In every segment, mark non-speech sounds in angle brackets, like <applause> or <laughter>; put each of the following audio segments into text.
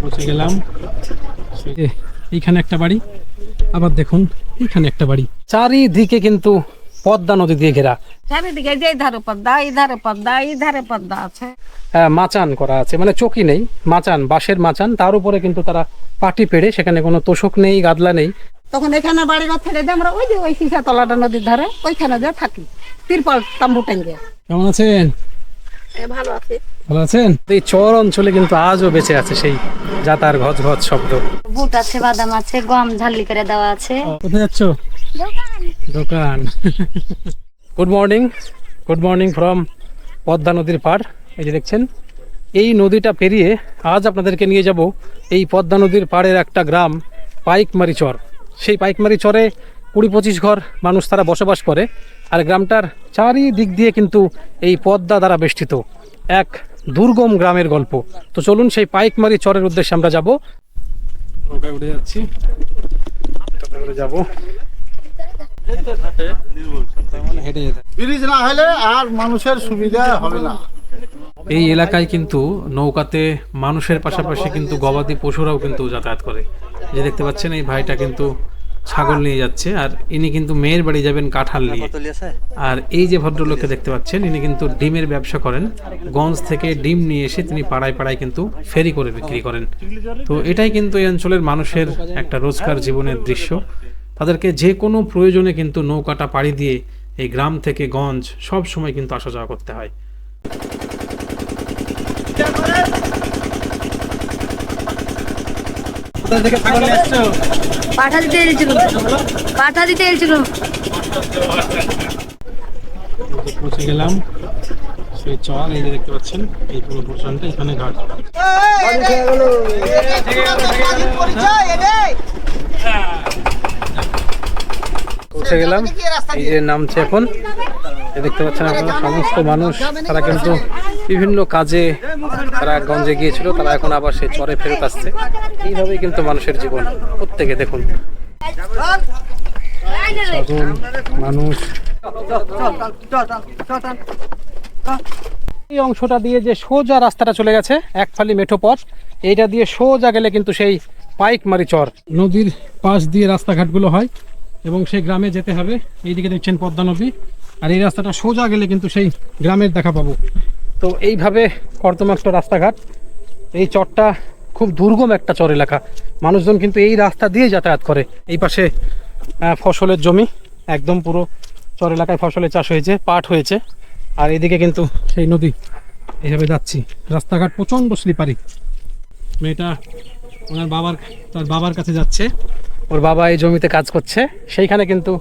পৌঁছে গেলাম। এইখানে একটা বাড়ি। আবার দেখুন এইখানে একটা বাড়ি। চারিদিকে কিন্তু পদ্মা নদী দিয়ে ঘেরা। চারিদিকে যে ধারে পদ্মা এই ধারে পদ্মা এই ধারে পদ্মা আছে। আহ, মাচান করা আছে। মানে চকি নেই মাচান বাঁশের মাচান। তার উপরে কিন্তু তারা পাটি পেড়ে সেখানে কোনো তোষক নেই গাদলা নেই। তখন এখানে বাড়ি ঘর ছেড়ে দিয়ে আমরা ওই যে ওই সিসা তলাটা নদীর ধারে ওইখানে যে থাকি। তিরপল তাম্বু টাঙ্গে। কেমন আছেন? ভালো আছে। ভালো আছেন? এই চর অঞ্চলে কিন্তু আজও বেঁচে আছে সেই যাতার ঘজ ঘজ শব্দ। বুট আছে বাদাম আছে গম ঝালি করে দেওয়া আছে। কোথায় যাচ্ছ? দোকান। Good morning. Good morning from Padma নদীর পাড়। এই যে দেখছেন এই নদীটা পেরিয়ে আজ আপনাদেরকে নিয়ে যাব এই পদ্মা নদীর পাড়ের একটা গ্রাম পাইকমারি চর। সেই পাইকমারি চরে কুড়ি পঁচিশ ঘর মানুষ তারা বসবাস করে। আর গ্রামটার চারিদিক দিয়ে কিন্তু এই পদ্মা দ্বারা বেষ্টিত এক দুর্গম গ্রামের গল্প। তো চলুন সেই পাইকমারি চরের উদ্দেশ্যে আমরা যাব। নৌকায় উঠে যাচ্ছি। যাব। ব্রিজ না হলে আর মানুষের সুবিধা হবে না। এই এলাকায় কিন্তু নৌকাতে মানুষের পাশাপাশি কিন্তু গবাদি পশুরাও কিন্তু যাতায়াত করে। যে দেখতে পাচ্ছেন এই ভাইটা কিন্তু ছাগল নিয়ে যাচ্ছে আর ইনি কিন্তু মেয়ের বাড়ি যাবেন কাঁঠাল নিয়ে। আর এই যে ভদ্রলোককে দেখতে পাচ্ছেন ইনি কিন্তু ডিমের ব্যবসা করেন। গঞ্জ থেকে ডিম নিয়ে এসে তিনি পাড়ায় পাড়ায় কিন্তু ফেরি করে বিক্রি করেন। তো এটাই কিন্তু এই অঞ্চলের মানুষের একটা রোজকার জীবনের দৃশ্য। তাদেরকে যে কোনো প্রয়োজনে কিন্তু নৌকাটা পাড়ি দিয়ে এই গ্রাম থেকে গঞ্জ সব সময় কিন্তু আসা যাওয়া করতে হয় কোথা থেকে ছাগল নিয়ে আসছো পাঠা দিতে এসেছিল। পাঠা দিতে এসেছিল। পৌঁছে গেলাম। সেই চর এই যে দেখতে পাচ্ছেন এই পুরো পোর্শনটা এখানে ঘাট। পৌঁছে গেলাম। এই যে নামছে এখন। দেখতে পাচ্ছেন আপনারা সমস্ত মানুষ তারা কিন্তু বিভিন্ন কাজে তারা গঞ্জে গিয়েছিল, তারা এখন আবার সেই চরে ফেরত আসছে। এইভাবেই কিন্তু মানুষের জীবন। প্রত্যেকে দেখুন। মানুষ। এই অংশটা দিয়ে যে সোজা রাস্তাটা চলে গেছে এক ফালি মেঠো পথ, এইটা দিয়ে সোজা গেলে কিন্তু সেই পাইকমারি চর। নদীর পাশ দিয়ে রাস্তাঘাটগুলো হয় এবং সেই গ্রামে যেতে হবে। এইদিকে দেখছেন পদ্মা নদী। আর এই রাস্তাটা সোজা গেলে কিন্তু সেই গ্রামের দেখা পাবো। তো এইভাবে কর্দমাক্ত রাস্তাঘাট, এই চরটা খুব দুর্গম একটা চর এলাকা। মানুষজন কিন্তু এই রাস্তা দিয়ে যাতায়াত করে। এই পাশে ফসলের জমি, একদম পুরো চর এলাকায় ফসলের চাষ হয়েছে, পাট হয়েছে। আর এদিকে কিন্তু সেই নদী। এইভাবে যাচ্ছি। রাস্তাঘাট প্রচণ্ড স্লিপারি মেয়েটা ওনার বাবার, তার বাবার কাছে যাচ্ছে। ওর বাবা এই জমিতে কাজ করছে। সেইখানে কিন্তু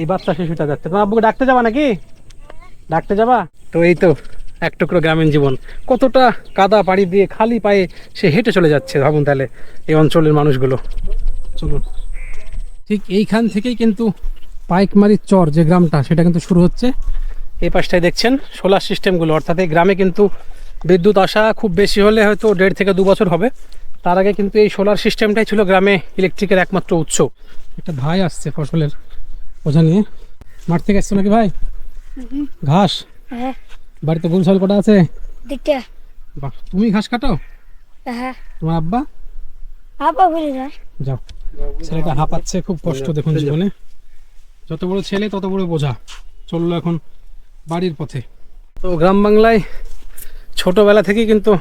এই বাচ্চা শিশুটা যাচ্ছে। তোমার আব্বুকে ডাকতে যাবা নাকি? ডাকতে যাবা? তো এই তো এক টুকরো গ্রামীণ জীবন। কতটা কাদা পাড়ি দিয়ে খালি পায়ে সে হেঁটে চলে যাচ্ছে ভাবুন তাহলে এই অঞ্চলের মানুষগুলো। চলুন। ঠিক এইখান থেকেই কিন্তু পাইকমারির চর যে গ্রামটা সেটা কিন্তু শুরু হচ্ছে। এই পাশটায় দেখছেন সোলার সিস্টেমগুলো অর্থাৎ এই গ্রামে কিন্তু বিদ্যুৎ আসা খুব বেশি হলে হয়তো দেড় থেকে দু বছর হবে। তার আগে কিন্তু এই সোলার সিস্টেমটাই ছিল গ্রামে ইলেকট্রিকের একমাত্র উৎস। একটা ভাই আসছে ফসলের বোঝা নিয়ে। মাঠ থেকে আসছো নাকি ভাই? ঘাস? হ্যাঁ। বাড়িতে গরু ছাগল কটা আছে? দিকটা বাহ তুমি ঘাস কাটো হ্যাঁ। তোমার আব্বা? আপা বলে যায় যাও। ছেলেটা হাঁপাচ্ছে খুব কষ্ট দেখুন জীবনে। যত বড় ছেলে তত বড় বোঝা। চলল এখন বাড়ির পথে। তো গ্রাম বাংলায় ছোটবেলা থেকেই কিন্তু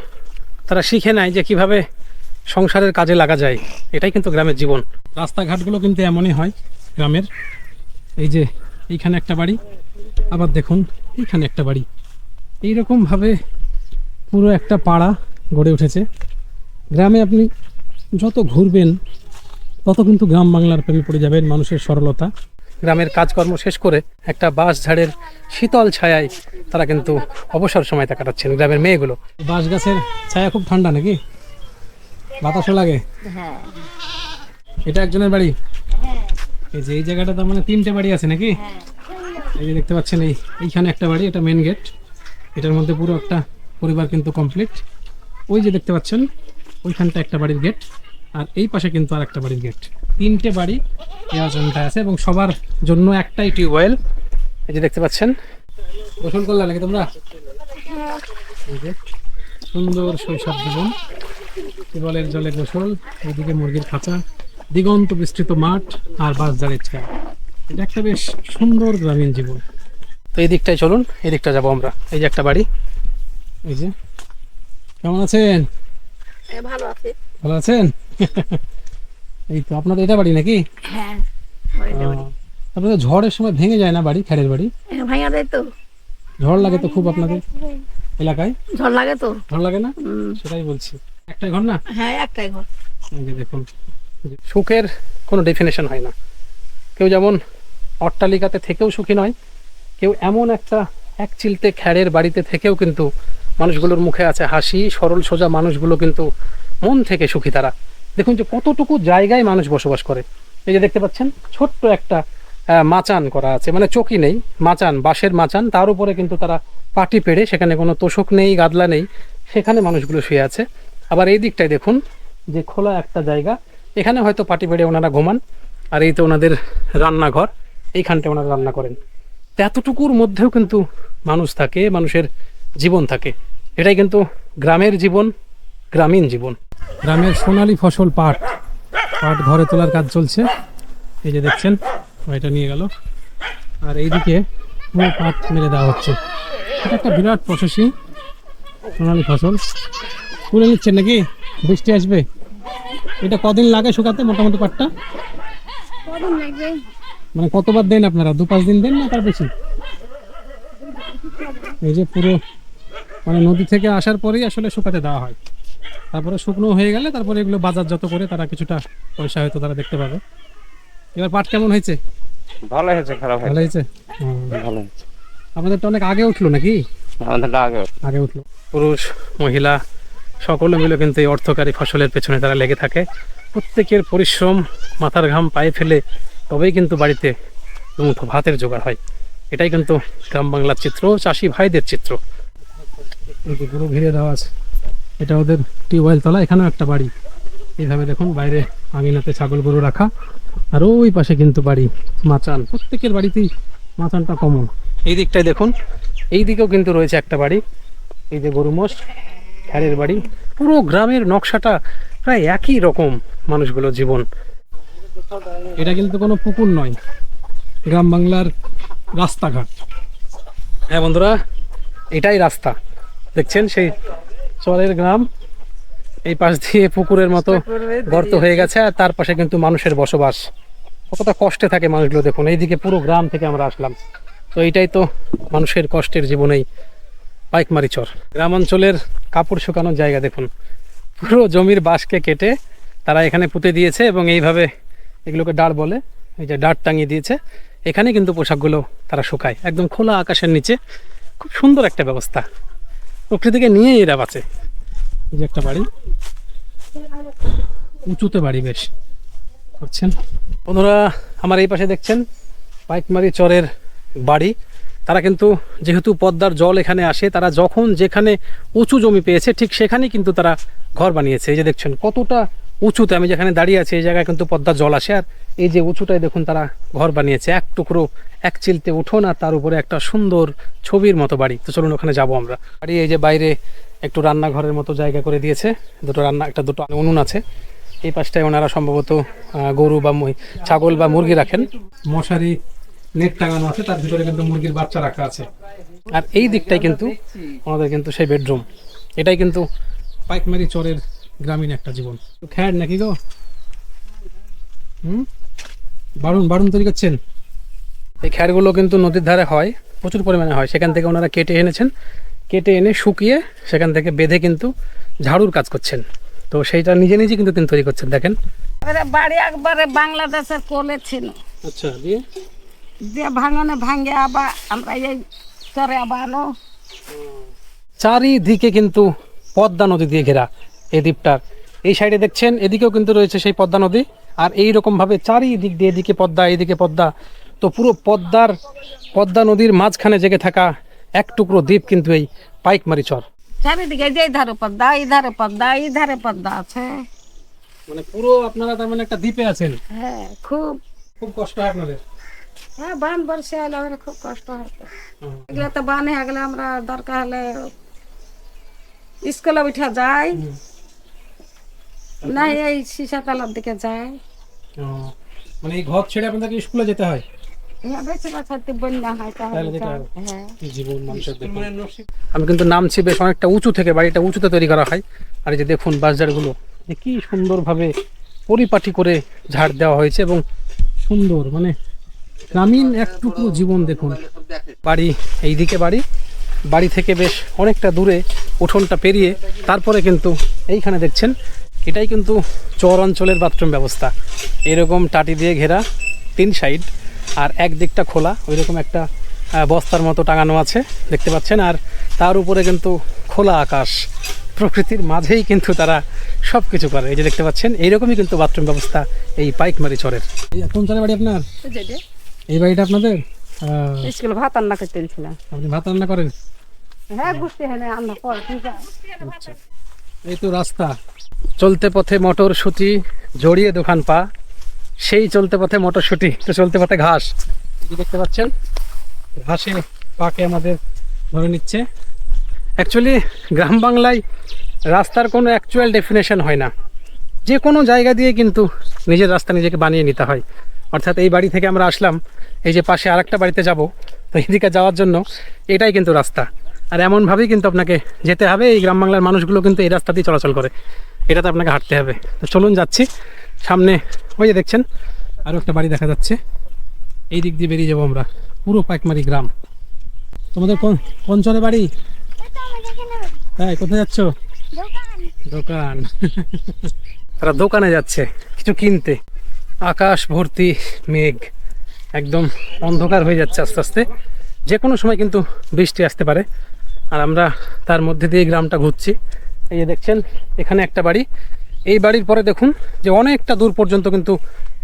তারা শিখে নেয় যে কীভাবে সংসারের কাজে লাগা যায়। এটাই কিন্তু গ্রামের জীবন। রাস্তাঘাটগুলো কিন্তু এমনই হয় গ্রামের। এই যে এইখানে একটা বাড়ি। আবার দেখুন এইখানে একটা বাড়ি। এইরকমভাবে পুরো একটা পাড়া গড়ে উঠেছে। গ্রামে আপনি যত ঘুরবেন তত কিন্তু গ্রাম বাংলার প্রেমে পড়ে যাবেন মানুষের সরলতা। গ্রামের কাজকর্ম শেষ করে একটা বাঁশ ঝাড়ের শীতল ছায়ায় তারা কিন্তু অবসর সময়টা কাটাচ্ছেন গ্রামের মেয়েগুলো। বাঁশ গাছের ছায়া খুব ঠান্ডা নাকি? বাতাসও লাগে? হ্যাঁ। এটা একজনের বাড়ি? এই যে এই জায়গাটা তার মানে তিনটে বাড়ি আছে নাকি? এই যে দেখতে পাচ্ছেন এই এইখানে একটা বাড়ি এটা মেন গেট এটার মধ্যে পুরো একটা পরিবার কিন্তু কমপ্লিট ওই যে দেখতে পাচ্ছেন, ওইখানটা একটা বাড়ির গেট আর এই পাশে কিন্তু আর একটা বাড়ির গেট তিনটে বাড়ি অঞ্চলটায় আছে এবং সবার জন্য একটাই টিউবওয়েল। এই যে দেখতে পাচ্ছেন গোসল করলে নাকি তোমরা? সুন্দর শৈশব জীবন। টিউবওয়েলের জলে গোসল, এদিকে মুরগির খাঁচা, দিগন্ত বিস্তৃত মাঠ, আর বাঁশঝাড়ের ছায়া। এটা একটা বেশ সুন্দর গ্রামীণ জীবন। তো এই দিকটায় চলুন এই দিকটা যাব আমরা। এই যে একটা বাড়ি। এই যে। কেমন আছেন? ভালো আছে। ভালো আছেন? <laughs> এই তো আপনাদের এটা বাড়ি নাকি? হ্যাঁ আপনাদের ঝড়ের সময় ভেঙে যায় না বাড়ি খেরের বাড়ি? ভাইয়া দেয় তো। ঝড় লাগে তো খুব আপনাদের এলাকায়? ঝড় লাগে তো। ঝড় লাগে না? সেটাই বলছি। একটাই ঘর না? হ্যাঁ একটাই ঘর। দেখুন সুখের কোনো ডেফিনেশন হয় না। কেউ যেমন অট্টালিকাতে থেকেও সুখী নয় কেউ এমন একটা এক চিলতে খ্যাড়ের বাড়িতে থেকেও কিন্তু মানুষগুলোর মুখে আছে হাসি, সরল, সোজা মানুষগুলো কিন্তু মন থেকে সুখী তারা। দেখুন যে কতটুকু জায়গায় মানুষ বসবাস করে। এই যে দেখতে পাচ্ছেন, ছোট্ট একটা মাচান করা আছে। মানে চকি নেই, মাচান, বাঁশের মাচান। তার উপরে কিন্তু তারা পাটি পেড়ে, সেখানে কোনো তোষক নেই, গাদলা নেই, সেখানে মানুষগুলো শুয়ে আছে। আবার এই দিকটায় দেখুন যে খোলা একটা জায়গা। এখানে হয়তো পাটি পেড়ে ওনারা ঘুমান, আর এই তো ওনাদের রান্নাঘর। এইখানটা ওনারা রান্না করেন। এতটুকুর মধ্যেও কিন্তু মানুষ থাকে মানুষের জীবন থাকে। এটাই কিন্তু গ্রামের জীবন গ্রামীণ জীবন। গ্রামের সোনালী ফসল পাট পাট ঘরে তোলার কাজ চলছে। এই যে দেখছেন এটা নিয়ে গেল। আর এইদিকে পুরো পাট মেরে দেওয়া হচ্ছে। এটা একটা বিরাট প্রসেসিং সোনালী ফসল। তুলে নিচ্ছেন নাকি? বৃষ্টি আসবে। এটা কদিন লাগে শুকাতে মোটামুটি পাটটা? মানে কতবার দেন আপনারা? দু পাঁচ দিন দেন না তার বেশি? এই যে পুরো মানে নদী থেকে আসার পরেই আসলে শুকাতে দেওয়া হয়। তারপরে শুকনো হয়ে গেলে তারপরে এগুলো বাজারজাত করে তারা কিছুটা পয়সা হয়তো তারা দেখতে পাবে। এবার পাট কেমন হয়েছে? ভালো হয়েছে খারাপ ভালো হয়েছে। ভালো হয়েছে। আমাদের তো অনেক আগে উঠল নাকি? আমাদের আগে আগে উঠল। পুরুষ মহিলা সকলে মিলে কিন্তু এই অর্থকারী ফসলের পেছনে তারা লেগে থাকে। প্রত্যেকের পরিশ্রম মাথার ঘাম পায়ে ফেলে তবেই কিন্তু বাড়িতে দুমুঠো ভাতের জোগাড় হয়। এটাই কিন্তু গ্রাম বাংলার চিত্র চাষি ভাইদের চিত্র। পুরো ঘিরে দেওয়া আছে এটা ওদের টিউবওয়েল তলা এখানেও একটা বাড়ি। এইভাবে দেখুন বাইরে আঙিনাতে ছাগল গরু রাখা আর ওই পাশে কিন্তু বাড়ি মাচান। প্রত্যেকের বাড়িতেই মাচানটা কমন এই দিকটায় দেখুন এই দিকেও কিন্তু রয়েছে একটা বাড়ি। এই যে গরু মোষ খ্যারের বাড়ি। পুরো গ্রামের নকশাটা প্রায় একই রকম মানুষগুলোর জীবন। এটা কিন্তু কোনো পুকুর নয়, গ্রাম বাংলার রাস্তাঘাট। হ্যাঁ বন্ধুরা, এটাই রাস্তা। দেখছেন সেই চরের গ্রাম, এই পাশ দিয়ে পুকুরের মতো গর্ত হয়ে গেছে, আর তার পাশে কিন্তু মানুষের বসবাস। কতটা কষ্টে থাকে মানুষগুলো, দেখুন, এইদিকে পুরো গ্রাম থেকে আমরা আসলাম। তো এইটাই তো মানুষের কষ্টের জীবনেই পাইকমারি চর। গ্রামাঞ্চলের কাপড় শুকানোর জায়গা, দেখুন, পুরো জমির বাঁশকে কেটে তারা এখানে পুঁতে দিয়েছে এবং এইভাবে এগুলোকে ডাড় বলে, এই যে ডাড় টাঙিয়ে দিয়েছে। এখানে কিন্তু পোশাকগুলো তারা শুকায়। একদম খোলা আকাশের নিচে। খুব সুন্দর একটা ব্যবস্থা। প্রকৃতিকে নিয়ে এরা বাঁচে। এই যে একটা বাড়ি। উঁচুতে বাড়ি বেশ। করছেন বন্ধুরা, আমার এই পাশে দেখছেন পাইকমারি চরের বাড়ি। তারা কিন্তু যেহেতু পদ্মার জল এখানে আসে, তারা যখন যেখানে উঁচু জমি পেয়েছে, ঠিক সেখানেই কিন্তু তারা ঘর বানিয়েছে। এই যে দেখছেন কতটা উঁচুতে আমি যেখানে দাঁড়িয়ে আছি এই জায়গায় কিন্তু পদ্মার জল আসে। আর এই যে উঁচুটায় দেখুন তারা ঘর বানিয়েছে এক টুকরো এক চিলতে উঠোন আর তার উপরে একটা সুন্দর ছবির মতো বাড়ি। তো চলুন ওখানে যাব আমরা। বাড়ি এই যে বাইরে একটু রান্নাঘরের মতো জায়গা করে দিয়েছে দুটো রান্না একটা দুটো উনুন আছে। এই পাশটায় ওনারা সম্ভবত গরু বা ছাগল বা মুরগি রাখেন। মশারি নেট টাঙানো আছে তার ভিতরে কিন্তু মুরগির বাচ্চা রাখা আছে। আর এই দিকটাই কিন্তু আমাদের কিন্তু সেই বেডরুম। এটাই কিন্তু পাইকমারি চরের গ্রামীণ একটা জীবন। খ্যার নাকি গো? হুম? বারুন বারুন তৈরি করছেন? এই খ্যারগুলো কিন্তু নদীর ধারে হয় প্রচুর পরিমাণে হয়। সেখান থেকে ওনারা কেটে এনেছেন। কেটে এনে শুকিয়ে সেখান থেকে বেঁধে কিন্তু ঝাড়ুর কাজ করছেন। তো সেইটা নিজে নিজে কিন্তু তিনি তৈরি করছেন দেখেন। বাড়ি একবারে বাংলাদেশের কোলে ছিল। আচ্ছা দিয়ে? দিয়ে ভাঙনে ভাঙে আবার আমরা এই চরে আবার চারিদিকে কিন্তু পদ্মা নদী দিয়ে ঘেরা। এই দ্বীপটার এই সাইডে দেখছেন এদিকেও কিন্তু রয়েছে সেই পদ্মা নদী আর এই রকম ভাবে চারিদিক দিয়ে এদিকে পদ্মা এদিকে পদ্মা। তো পুরো পদ্মার পদ্মা নদীর মাঝখানে জেগে থাকা এক টুকরো দ্বীপ কিন্তু এই পাইকমারি চর চারিদিকে যে এই ধারে পদ্মা এই ধারে পদ্মা এই ধারে পদ্মা আছে। মানে পুরো আপনারা তার মানে একটা দ্বীপে আছেন। হ্যাঁ খুব। খুব কষ্ট হয় আপনাদের? হ্যাঁ বান বর্ষে এলে আমাদের খুব কষ্ট হতো এগুলো তো বান হয়ে গেলে আমরা দরকার হলে স্কুলে উঠে যাই। না এই সীসা তলার দিকে যায়। মানে এই ঘর ছেড়ে আপনাদেরকে স্কুলে যেতে হয়? হ্যাঁ হয় দেখুন। আমি কিন্তু নামছি বেশ অনেকটা উঁচু থেকে বাড়িটা উঁচুতে তৈরি করা হয়। আর এই যে দেখুন বাজারগুলো কি সুন্দরভাবে পরিপাটি করে ঝাড় দেওয়া হয়েছে এবং সুন্দর মানে গ্রামীণ একটুকু জীবন দেখুন। বাড়ি এইদিকে বাড়ি বাড়ি থেকে বেশ অনেকটা দূরে উঠোনটা পেরিয়ে তারপরে কিন্তু এইখানে দেখছেন এটাই কিন্তু চর অঞ্চলের বাথরুম ব্যবস্থা। এরকম টাটি দিয়ে ঘেরা তিন সাইড আর এক দিকটা খোলা ওই রকম একটা বস্তার মতো টাঙানো আছে দেখতে পাচ্ছেন আর তার উপরে কিন্তু খোলা আকাশ। প্রকৃতির মাঝেই কিন্তু তারা সব কিছু করে। এই যে দেখতে পাচ্ছেন এইরকমই কিন্তু বাথরুম ব্যবস্থা এই পাইকমারি চরের। কোন চরের বাড়ি আপনার? এই বাড়িটা আপনাদের? স্কুল ভাত রান্না করতে আপনি ভাত রান্না করেন? হ্যাঁ বুঝতে হয় না আমরা পর আচ্ছা। এই তো রাস্তা। চলতে পথে মটরশুঁটি, জড়িয়ে দোকান পা। সেই চলতে পথে মটরশুঁটি, তো চলতে পথে ঘাস। দেখতে পাচ্ছেন ঘাসে পাকে আমাদের ধরে নিচ্ছে। অ্যাকচুয়ালি গ্রাম বাংলায় রাস্তার কোনো অ্যাকচুয়াল ডেফিনেশন হয় না। যে কোনো জায়গা দিয়ে কিন্তু নিজের রাস্তা নিজেকে বানিয়ে নিতে হয়। অর্থাৎ এই বাড়ি থেকে আমরা আসলাম, এই যে পাশে আরেকটা বাড়িতে যাব, তো এদিকে যাওয়ার জন্য এটাই কিন্তু রাস্তা। আর এমনভাবেই কিন্তু আপনাকে যেতে হবে। এই গ্রাম বাংলার মানুষগুলো কিন্তু এই রাস্তাতেই চলাচল করে। এটাতে আপনাকে হাঁটতে হবে। তো চলুন যাচ্ছি। সামনে ওই যে দেখছেন আরও একটা বাড়ি দেখা যাচ্ছে। এই দিক দিয়ে বেরিয়ে যাব আমরা। পুরো পাইকমারি গ্রাম। তোমাদের কোন কোন চরে বাড়ি? তাই কোথায় যাচ্ছ? দোকান। তারা দোকানে যাচ্ছে, কিছু কিনতে। আকাশ ভর্তি মেঘ। একদম অন্ধকার হয়ে যাচ্ছে আস্তে আস্তে। যে কোনো সময় কিন্তু বৃষ্টি আসতে পারে। আর আমরা তার মধ্যে দিয়ে গ্রামটা ঘুরছি। এই যে দেখছেন এখানে একটা বাড়ি। এই বাড়ির পরে দেখুন যে অনেকটা দূর পর্যন্ত কিন্তু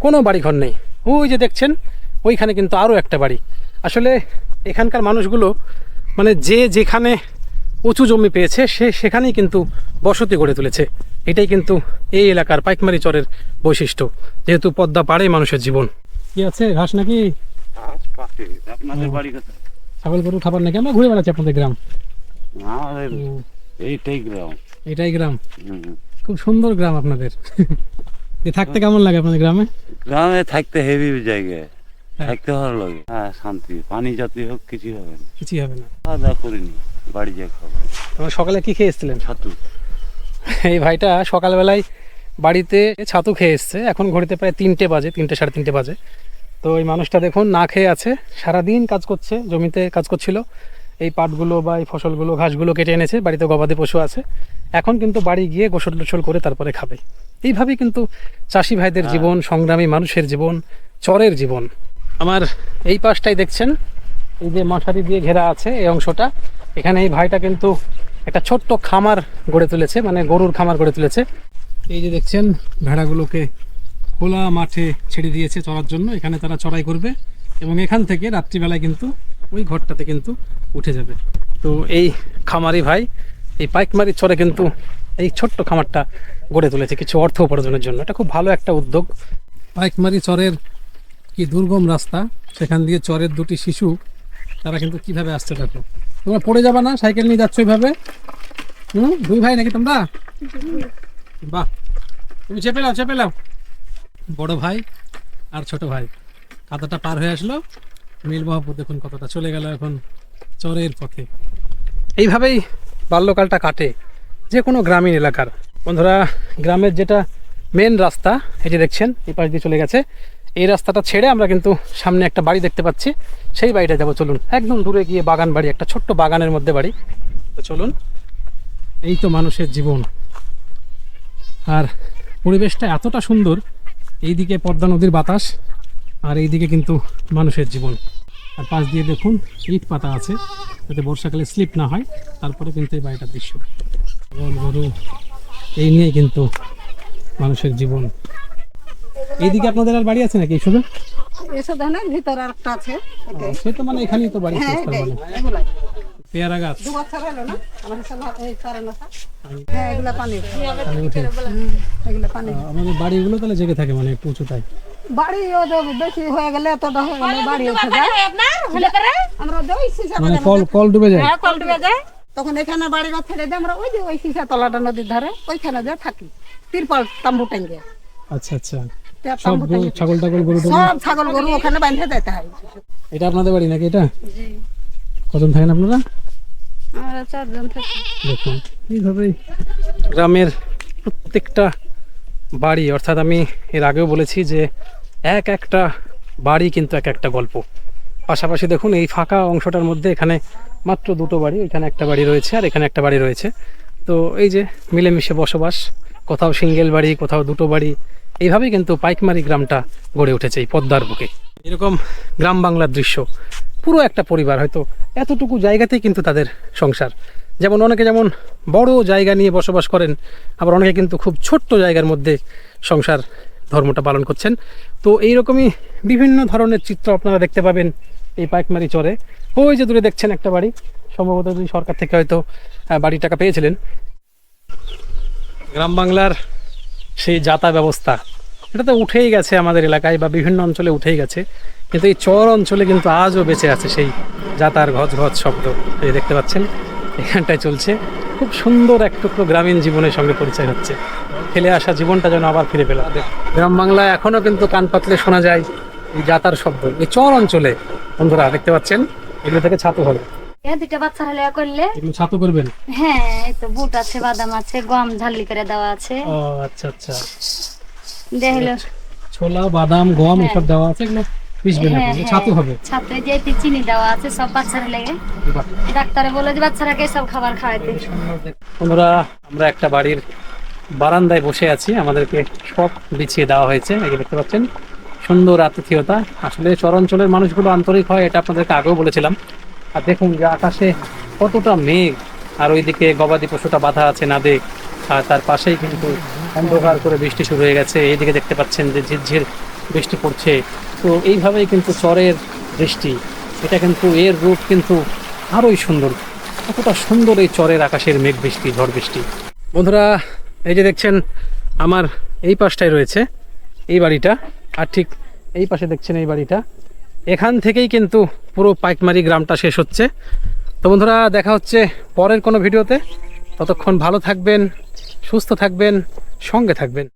কোনো বাড়ি ঘর নেই। ওই যে দেখছেন ওইখানে কিন্তু আরও একটা বাড়ি। আসলে এখানকার মানুষগুলো মানে যে যেখানে উঁচু জমি পেয়েছে সে সেখানেই কিন্তু বসতি গড়ে তুলেছে। এটাই কিন্তু এই এলাকার পাইকমারি চরের বৈশিষ্ট্য। যেহেতু পদ্মা পাড়ে মানুষের জীবন। কি আছে? ঘাস নাকি? ছাগল গরু খাবার নাকি? আমরা ঘুরে বেড়াচ্ছি আপনাদের গ্রাম। আমাদের এইটাই গ্রাম। এটাই গ্রাম। খুব সুন্দর গ্রাম আপনাদের। এ থাকতে কেমন লাগে আপনাদের গ্রামে? গ্রামে থাকতে হেভি জায়গায়। হ্যাঁ। থাকতে ভালো লাগে। হ্যাঁ শান্তি। পানি জাতীয় হোক কিছু হবে না। কিছুই হবে না। খাওয়া দাওয়া করিনি বাড়ি যা খাব তোমরা সকালে কি খেয়ে এসেছিলেন? ছাতু। এই ভাইটা সকালবেলায় বাড়িতে ছাতু খেয়ে এসছে। এখন ঘড়িতে প্রায় তিনটে বাজে তিনটে সাড়ে তিনটে বাজে। তো এই মানুষটা দেখুন না খেয়ে আছে। সারাদিন কাজ করছে জমিতে কাজ করছিল। এই পাটগুলো বা এই ফসলগুলো ঘাসগুলো কেটে এনেছে বাড়িতে গবাদি পশু আছে। এখন কিন্তু বাড়ি গিয়ে গোসল টোসল করে তারপরে খাবে। এইভাবেই কিন্তু চাষি ভাইদের জীবন সংগ্রামী মানুষের জীবন চরের জীবন। আমার এই পাশটাই দেখছেন এই যে মশারি দিয়ে ঘেরা আছে এই অংশটা। এখানে এই ভাইটা কিন্তু একটা ছোট্ট খামার গড়ে তুলেছে মানে গরুর খামার গড়ে তুলেছে। এই যে দেখছেন ভেড়াগুলোকে খোলা মাঠে ছেড়ে দিয়েছে চড়ার জন্য। এখানে তারা চড়াই করবে এবং এখান থেকে রাত্রিবেলায় কিন্তু ওই ঘরটাতে কিন্তু উঠে যাবে। তো এই খামারি ভাই, এই পাইকমারি চরে কিন্তু এই ছোট্ট খামারটা গড়ে তুলেছে কিছু অর্থ উপার্জনের জন্য। এটা খুব ভালো একটা উদ্যোগ। পাইকমারি চরের কি দুর্গম রাস্তা, সেখান দিয়ে চরের দুটি শিশু, তারা কিন্তু কীভাবে আসতে দেখো তোমরা পড়ে যাবা না, সাইকেল নিয়ে যাচ্ছ এইভাবে হুম? দুই ভাই নাকি তোমরা? বাহ, তুমি চেপে নাও চেপে নাও। বড় ভাই আর ছোট ভাই কাদাটা পার হয়ে আসলো। নীলবাহাপুর দেখুন কতটা চলে গেল এখন চরের পথে। এইভাবেই বাল্যকালটা কাটে যে কোনো গ্রামীণ এলাকার। বন্ধুরা, গ্রামের যেটা মেন রাস্তা যে দেখছেন, এই পাশ দিয়ে চলে গেছে। এই রাস্তাটা ছেড়ে আমরা কিন্তু সামনে একটা বাড়ি দেখতে পাচ্ছি। সেই বাড়িটা যাব, চলুন। একদম দূরে গিয়ে বাগান বাড়ি, একটা ছোট্ট বাগানের মধ্যে বাড়ি। তো চলুন, এই তো মানুষের জীবন। আর পরিবেশটা এতটা সুন্দর, এইদিকে পদ্মা নদীর বাতাস আর এইদিকে কিন্তু মানুষের জীবন। আর পাশ দিয়ে দেখুন ইট পাতা আছে যাতে বর্ষাকালে স্লিপ না হয় তারপরে কিন্তু এই বাড়িটার দৃশ্য। গরু গরু এই নিয়েই কিন্তু মানুষের জীবন। এইদিকে আপনাদের আর বাড়ি আছে নাকি এই শুধু ভিতরে আর আছে। সে তো মানে এখানেই তো বাড়ি হ্যাঁ এটাই মানে। পেয়ারা গাছ। হ্যাঁ আমাদের বাড়িগুলো তাহলে জেগে থাকে মানে একটু উঁচুতায় বাড়ি বেশি হয়ে গেলে এতটা হয়ে গেলে বাড়ি উঠে যায়। আমরা যে ওই সীসা মানে বাগানে কল কল ডুবে যায়? হ্যাঁ, কল ডুবে যায়। তখন এখানে বাড়ি ঘর ছেড়ে দিয়ে আমরা ওই যে ওই সীসা তলাটা নদীর ধারে ওইখানে যে থাকি তিরপল তাম্বু টাঙ্গে। আচ্ছা আচ্ছা। সব ছাগল টাগল গরু সব ছাগল গরু ওখানে বাঁধে হয়। এটা আপনাদের বাড়ি নাকি এটা? কজন থাকেন আপনারা? আমরা চারজন থাকি। দেখুন গ্রামের প্রত্যেকটা বাড়ি অর্থাৎ আমি এর আগেও বলেছি যে এক একটা বাড়ি কিন্তু এক একটা গল্প। পাশাপাশি দেখুন এই ফাঁকা অংশটার মধ্যে এখানে মাত্র দুটো বাড়ি, এখানে একটা বাড়ি রয়েছে আর এখানে একটা বাড়ি রয়েছে। তো এই যে মিলেমিশে বসবাস, কোথাও সিঙ্গেল বাড়ি, কোথাও দুটো বাড়ি, এইভাবেই কিন্তু পাইকমারি গ্রামটা গড়ে উঠেছে এই পদ্মার বুকে। এরকম গ্রাম বাংলার দৃশ্য, পুরো একটা পরিবার হয়তো এতটুকু জায়গাতেই কিন্তু তাদের সংসার। যেমন অনেকে যেমন বড় জায়গা নিয়ে বসবাস করেন, আবার অনেকে কিন্তু খুব ছোট্ট জায়গার মধ্যে সংসার ধর্মটা পালন করছেন। তো এইরকমই বিভিন্ন ধরনের চিত্র আপনারা দেখতে পাবেন এই পাইকমারি চরে। ওই যে দূরে দেখছেন একটা বাড়ি। সম্ভবত যদি সরকার থেকে হয়তো বাড়ির টাকা পেয়েছিলেন। গ্রাম বাংলার সেই যাতা ব্যবস্থা, এটা তো উঠেই গেছে আমাদের এলাকায় বা বিভিন্ন অঞ্চলে উঠেই গেছে। কিন্তু এই চর অঞ্চলে কিন্তু আজও বেঁচে আছে সেই যাতার ঘজ ঘজ শব্দ। এই দেখতে পাচ্ছেন, এখানটায় চলছে। খুব সুন্দর এক টুকরো গ্রামীণ জীবনের সঙ্গে পরিচয় হচ্ছে। ফেলে আসা জীবনটা যেন আবার ফিরে পেল। গ্রাম বাংলায় এখনও কিন্তু কান পাতলে শোনা যায় এই যাতার শব্দ। এই চর অঞ্চলে বন্ধুরা দেখতে পাচ্ছেন? এগুলো থেকে ছাতু হবে। এ বাচ্চা হলে করলে? এগুলো ছাতু করবেন? হ্যাঁ এই তো বুট আছে বাদাম আছে গম ঝালি করে দেওয়া আছে। ও আচ্ছা আচ্ছা। দেখল ছোলা বাদাম গম এসব দেওয়া আছে এগুলো? হ্যাঁ, হ্যাঁ। ছাতু হবে। ছাত্রে যে চিনি দেওয়া আছে সব বাচ্চারা লেগে। ডাক্তারে বলে যে বাচ্চারাকে সব খাবার খাওয়াইতে। বন্ধুরা আমরা একটা বাড়ির বারান্দায় বসে আছি। আমাদেরকে সব বিছিয়ে দেওয়া হয়েছে দেখতে পাচ্ছেন। সুন্দর আতিথেয়তা। আসলে চরাঞ্চলের মানুষগুলো আন্তরিক হয় এটা আপনাদেরকে আগেও বলেছিলাম। আর দেখুন যে আকাশে কতটা মেঘ আর ওইদিকে গবাদি পশুটা বাঁধা আছে না নাদে আর তার পাশেই কিন্তু অন্ধকার করে বৃষ্টি শুরু হয়ে গেছে। এইদিকে দেখতে পাচ্ছেন যে ঝিরঝির বৃষ্টি পড়ছে। তো এইভাবেই কিন্তু চরের বৃষ্টি এটা কিন্তু এর রূপ কিন্তু আরোই সুন্দর। কতটা সুন্দর এই চরের আকাশের মেঘ বৃষ্টি, ঝড় বৃষ্টি। বন্ধুরা, এই যে দেখছেন, আমার এই পাশটায় রয়েছে এই বাড়িটা। আর ঠিক এই পাশে দেখছেন এই বাড়িটা। এখান থেকেই কিন্তু পুরো পাইকমারি গ্রামটা শেষ হচ্ছে। তো বন্ধুরা, দেখা হচ্ছে পরের কোনো ভিডিওতে। ততক্ষণ ভালো থাকবেন, সুস্থ থাকবেন, সঙ্গে থাকবেন।